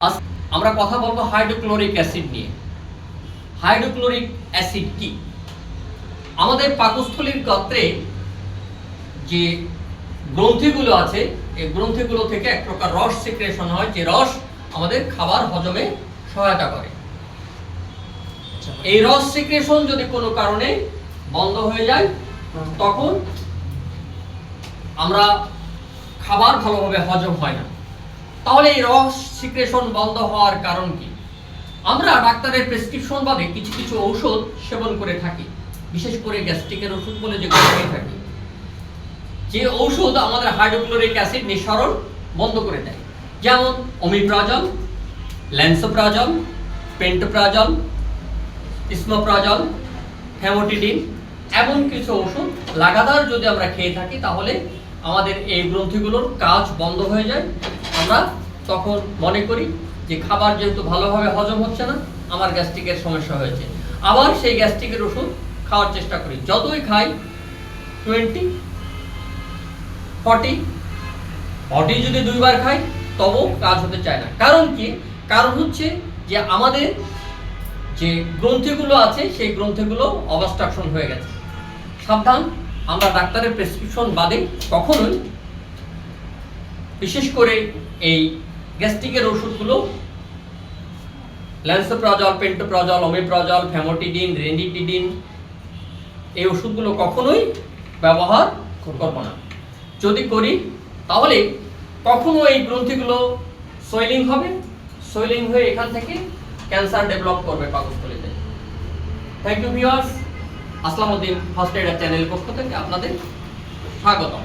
আমরা কথা বলব হাইড্রোক্লোরিক অ্যাসিড নিয়ে। হাইড্রোক্লোরিক অ্যাসিড কি? আমাদের পাকস্থলীর গাত্রে যে গ্রন্থিগুলো আছে, এই গ্রন্থিগুলো থেকে এক প্রকার রস সিক্রেশন হয়, যে রস আমাদের খাবার হজমে সহায়তা করে। এই রস সিক্রেশন যদি কোনো কারণে বন্ধ হয়ে যায়, তখন আমরা খাবার ভালোভাবে হজম হয় না। তাহলে এই রস সিক্রেশন বন্ধ হওয়ার কারণ কি? আমরা ডাক্তারের প্রেসক্রিপশন বাদে কিছু কিছু ঔষধ সেবন করে থাকি, বিশেষ করে গ্যাস্ট্রিকের ওষুধ বলে যেগুলো থাকি। যে ঔষধ আমাদের হাইড্রোক্লোরিক অ্যাসিড নিঃসরণ বন্ধ করে দেয়। যেমন omeprazole, lansoprazole, pantoprazole esomeprazole famotidine এমন কিছু ওষুধ লাগাতার যদি আমরা খেয়ে থাকি, তাহলে আমাদের এই গ্রন্থিগুলোর কাজ বন্ধ হয়ে যায়। আমরা তখন মনে করি যে খাবার যেহেতু ভালোভাবে হজম হচ্ছে না, আমার গ্যাস্ট্রিকের সমস্যা হয়েছে। আবার সেই গ্যাস্ট্রিকের ওষুধ খাওয়ার চেষ্টা করি। যতই খাই টোয়েন্টি ফর্টি ফর্টি যদি দুইবার খাই তবু কাজ হতে চায় না। কারণ কি? কারণ হচ্ছে যে আমাদের যে গ্রন্থিগুলো আছে, সেই গ্রন্থিগুলো অবস্ট্রাকশন হয়ে গেছে। সাবধান, আমরা ডাক্তারের প্রেসক্রিপশন বাদে কখনোই বিশেষ করে এই গ্যাস্ট্রিকের ওষুধগুলো, lansoprazole, pantoprazole, omeprazole, famotidine, ranitidine, এই ওষুধগুলো কখনোই ব্যবহার করব না। যদি করি, তাহলে কখনো এই গ্রন্থিগুলো সোয়েলিং হবে? সোয়েলিং হয়ে এখান থেকে ক্যান্সার ডেভেলপ করবে পাকস্থলীতে। Thank you viewers Aslamuddin first এডার channel পক্ষ থেকে আপনাদের স্বাগতম।